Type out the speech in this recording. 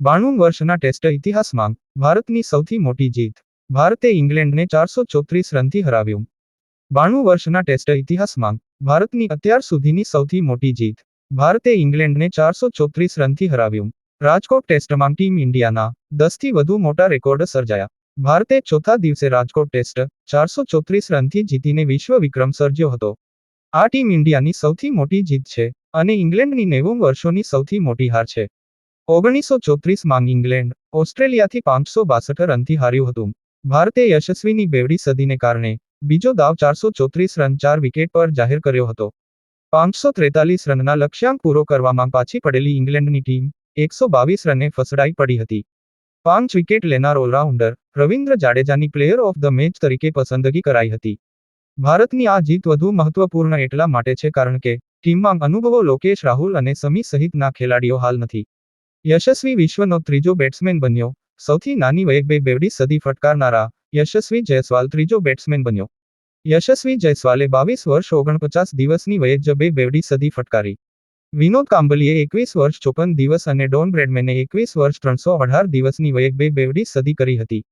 બાણું વર્ષના ટેસ્ટ ઇતિહાસમાં ભારતની સૌથી મોટી જીત. ભારતે ઇંગ્લેન્ડને ચારસો ચોત્રીસ રનથી હરાવ્યું. બાણું વર્ષના ટેસ્ટ ઇતિહાસમાં ભારતની અત્યાર સુધીની સૌથી મોટી જીત. ભારતે ઇંગ્લેન્ડને ચારસો ચોત્રીસ રનથી હરાવ્યું. રાજકોટ ટેસ્ટમાં ટીમ ઇન્ડિયાના દસથી વધુ મોટા રેકોર્ડ સર્જાયા. ભારતે ચોથા દિવસે રાજકોટ ટેસ્ટ ચારસો ચોત્રીસ રનથી જીતીને વિશ્વ વિક્રમ સર્જ્યો હતો. આ ટીમ ઇન્ડિયાની સૌથી મોટી જીત છે અને ઇંગ્લેન્ડની નેવું વર્ષોની સૌથી મોટી હાર છે. ઓગણીસો ચોત્રીસમાં ઇંગ્લેન્ડ ઓસ્ટ્રેલિયાથી પાંચસો બાસઠ રનથી હાર્યું હતું. ભારતે યશસ્વીની બેવડી સદીને કારણે બીજો દાવ ચારસો ચોત્રીસ રન ચાર વિકેટ પર જાહેર કર્યો હતો. પાંચસો ત્રેતાલીસ રનના લક્ષ્યાંક પૂરો કરવામાં પાછી પડેલી ઇંગ્લેન્ડની ટીમ એકસો બાવીસ રને ફસડાઈ પડી હતી. પાંચ વિકેટ લેનાર ઓલરાઉન્ડર રવિન્દ્ર જાડેજાની પ્લેયર ઓફ ધ મેચ તરીકે પસંદગી કરાઈ હતી. ભારતની આ જીત વધુ મહત્વપૂર્ણ એટલા માટે છે કારણ કે ટીમમાં અનુભવો લોકેશ રાહુલ અને સમી સહિતના ખેલાડીઓ હાલ નથી. યશસ્વી વિશ્વનો ત્રીજો બેટ્સમેન બન્યો. સૌથી નાની વયે બે બેવડી સદી ફટકારનારા યશસ્વી જયસ્વાલ ત્રીજો બેટ્સમેન બન્યો. યશસ્વી જયસ્વાલે બાવીસ વર્ષ ઓગણપચાસ દિવસની વયે જ બે બેવડી સદી ફટકારી. વિનોદ કાંબલીએ એકવીસ વર્ષ ચોપન દિવસ અને ડોન બ્રેડમેને એકવીસ વર્ષ ત્રણસો અઢાર દિવસની વયે બે બેવડી સદી કરી હતી.